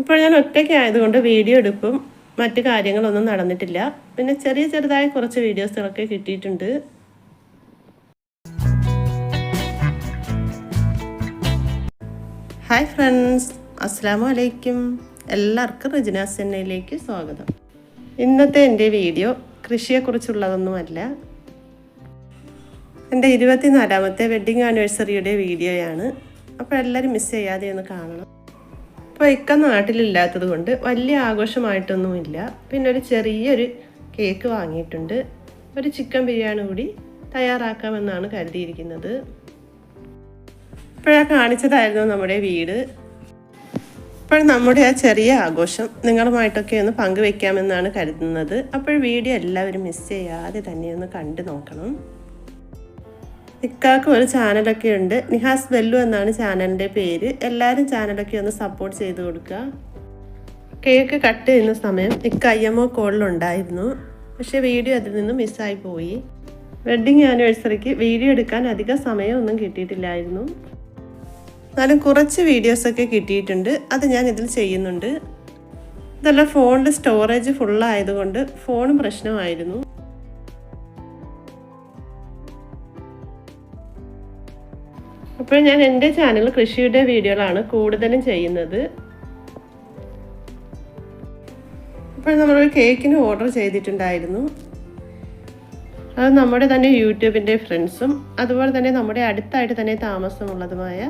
ഇപ്പോൾ ഞാൻ ഒറ്റയ്ക്ക് ആയതുകൊണ്ട് വീഡിയോ എടുപ്പും മറ്റു കാര്യങ്ങളൊന്നും നടന്നിട്ടില്ല. പിന്നെ ചെറിയ ചെറുതായ കുറച്ച് വീഡിയോസുകളൊക്കെ കിട്ടിയിട്ടുണ്ട്. Hi friends. അസ്സാം വലൈക്കും എല്ലാവർക്കും റിജന സെന്നയിലേക്ക് സ്വാഗതം. ഇന്നത്തെ എന്റെ വീഡിയോ കൃഷിയെക്കുറിച്ചുള്ളതൊന്നുമല്ല. എന്റെ ഇരുപത്തിനാലാമത്തെ വെഡ്ഡിങ് ആനിവേഴ്സറിയുടെ വീഡിയോയാണ്. അപ്പോൾ എല്ലാവരും മിസ് ചെയ്യാതെ ഒന്ന് കാണണം. അപ്പോൾ ഇക്ക നാട്ടിലില്ലാത്തത് കൊണ്ട് വലിയ ആഘോഷമായിട്ടൊന്നുമില്ല. പിന്നെ ഒരു ചെറിയൊരു കേക്ക് വാങ്ങിയിട്ടുണ്ട്. ഒരു ചിക്കൻ ബിരിയാണി കൂടി തയ്യാറാക്കാമെന്നാണ് കരുതിയിരിക്കുന്നത്. ഇപ്പോഴാ കാണിച്ചതായിരുന്നു നമ്മുടെ വീട്. അപ്പോൾ നമ്മുടെ ആ ചെറിയ ആഘോഷം നിങ്ങളുമായിട്ടൊക്കെ ഒന്ന് പങ്കുവെക്കാമെന്നാണ് കരുതുന്നത്. അപ്പോൾ വീഡിയോ എല്ലാവരും മിസ് ചെയ്യാതെ തന്നെ ഒന്ന് കണ്ടു നോക്കണം. ഇക്കാക്ക് ഒരു ചാനലൊക്കെ ഉണ്ട്. നിഹാസ് ബെല്ലു എന്നാണ് ചാനലിന്റെ പേര്. എല്ലാവരും ചാനലൊക്കെ ഒന്ന് സപ്പോർട്ട് ചെയ്ത് കൊടുക്കുക. കേക്ക് കട്ട് ചെയ്യുന്ന സമയം ഇക്ക ഐ എം ഒ കോളിലുണ്ടായിരുന്നു പക്ഷേ വീഡിയോ അതിൽ നിന്ന് മിസ്സായി പോയി. വെഡ്ഡിങ് ആനിവേഴ്സറിക്ക് വീഡിയോ എടുക്കാൻ അധികം സമയമൊന്നും കിട്ടിയിട്ടില്ലായിരുന്നു. എന്നാലും കുറച്ച് വീഡിയോസൊക്കെ കിട്ടിയിട്ടുണ്ട്. അത് ഞാൻ ഇതിൽ ചെയ്യുന്നുണ്ട്. ഇതെല്ലാം ഫോണിൽ സ്റ്റോറേജ് ഫുള്ളായതുകൊണ്ട് ഫോണും പ്രശ്നമായിരുന്നു. അപ്പോൾ ഞാൻ എന്റെ ചാനൽ കൃഷിയുടെ വീഡിയോകളാണ് കൂടുതലും ചെയ്യുന്നത്. അപ്പോൾ നമ്മളൊരു കേക്കിന് ഓർഡർ ചെയ്തിട്ടുണ്ടായിരുന്നു. അത് നമ്മുടെ തന്നെ യൂട്യൂബിന്റെ ഫ്രണ്ട്സും അതുപോലെ തന്നെ നമ്മുടെ അടുത്തായിട്ട് തന്നെ താമസമുള്ളതുമായ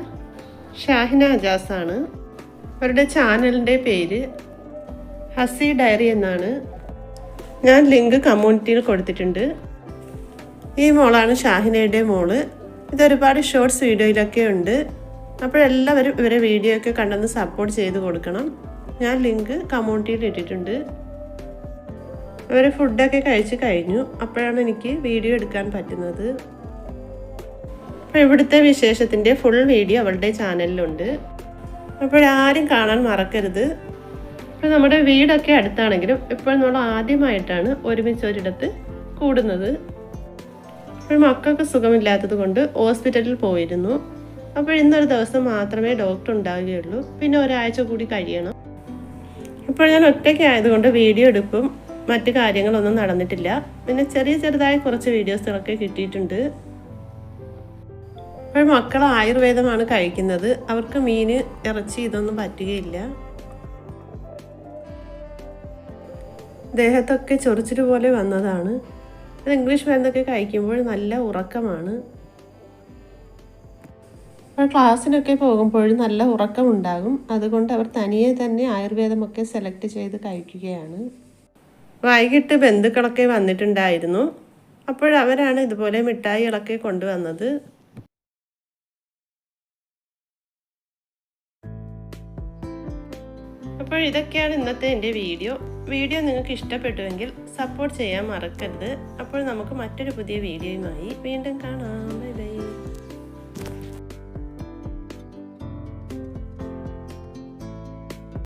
ഷാഹിന അജാസാണ്. അവരുടെ ചാനലിന്റെ പേര് ഹസി ഡയറി എന്നാണ്. ഞാൻ ലിങ്ക് കമ്മ്യൂണിറ്റിയിൽ കൊടുത്തിട്ടുണ്ട്. ഈ മോളാണ് ഷാഹിനയുടെ മോൾ. ഇതൊരുപാട് ഷോർട്സ് വീഡിയോയിലൊക്കെ ഉണ്ട്. അപ്പോഴെല്ലാവരും ഇവരെ വീഡിയോ ഒക്കെ കണ്ടെന്ന് സപ്പോർട്ട് ചെയ്ത് കൊടുക്കണം. ഞാൻ ലിങ്ക് കമ്മ്യൂണിറ്റിയിൽ ഇട്ടിട്ടുണ്ട്. ഇവർ ഫുഡൊക്കെ കഴിച്ച് കഴിഞ്ഞു. അപ്പോഴാണ് എനിക്ക് വീഡിയോ എടുക്കാൻ പറ്റുന്നത്. അപ്പോൾ ഇവിടുത്തെ വിശേഷത്തിന്റെ ഫുൾ വീഡിയോ അവളുടെ ചാനലിലുണ്ട് അപ്പോഴാരും കാണാൻ മറക്കരുത്. ഇപ്പോൾ നമ്മുടെ വീടൊക്കെ അടുത്താണെങ്കിലും ഇപ്പോൾ നമ്മൾ ആദ്യമായിട്ടാണ് ഒരുമിച്ച് ഒരിടത്ത് കൂടുന്നത്. അപ്പോൾ മക്കൾക്ക് സുഖമില്ലാത്തത് കൊണ്ട് ഹോസ്പിറ്റലിൽ പോയിരുന്നു. അപ്പോൾ ഇന്നൊരു ദിവസം മാത്രമേ ഡോക്ടർ ഉണ്ടാവുകയുള്ളൂ. പിന്നെ ഒരാഴ്ച കൂടി കഴിയണം. ഇപ്പോൾ ഞാൻ ഒറ്റയ്ക്ക് ആയതുകൊണ്ട് വീഡിയോ എടുപ്പും മറ്റു കാര്യങ്ങളൊന്നും നടന്നിട്ടില്ല. പിന്നെ ചെറിയ ചെറുതായ കുറച്ച് വീഡിയോസുകളൊക്കെ കിട്ടിയിട്ടുണ്ട്. അപ്പോൾ മക്കൾ ആയുർവേദമാണ് കഴിക്കുന്നത്. അവർക്ക് മീൻ ഇറച്ചി ഇതൊന്നും പറ്റുകയില്ല. ദേഹത്തൊക്കെ ചൊറിച്ചിൽ പോലെ വന്നതാണ്. അത് ഇംഗ്ലീഷ് മരുന്നൊക്കെ കഴിക്കുമ്പോൾ നല്ല ഉറക്കമാണ്. അപ്പോൾ ക്ലാസ്സിനൊക്കെ പോകുമ്പോഴും നല്ല ഉറക്കമുണ്ടാകും. അതുകൊണ്ട് അവർ തനിയെ തന്നെ ആയുർവേദമൊക്കെ സെലക്ട് ചെയ്ത് കഴിക്കുകയാണ്. വൈകിട്ട് ബന്ധുക്കളൊക്കെ വന്നിട്ടുണ്ടായിരുന്നു. അപ്പോഴവരാണ് ഇതുപോലെ മിഠായികളൊക്കെ കൊണ്ടുവന്നത്. അപ്പോൾ ഇതൊക്കെയാണ് ഇന്നത്തെ എന്റെ വീഡിയോ. വീഡിയോ നിങ്ങൾക്ക് ഇഷ്ടപ്പെട്ടുവെങ്കിൽ സപ്പോർട്ട് ചെയ്യാൻ മറക്കരുത്. അപ്പോൾ നമുക്ക് മറ്റൊരു പുതിയ വീഡിയോയുമായി വീണ്ടും കാണാം. Bye bye.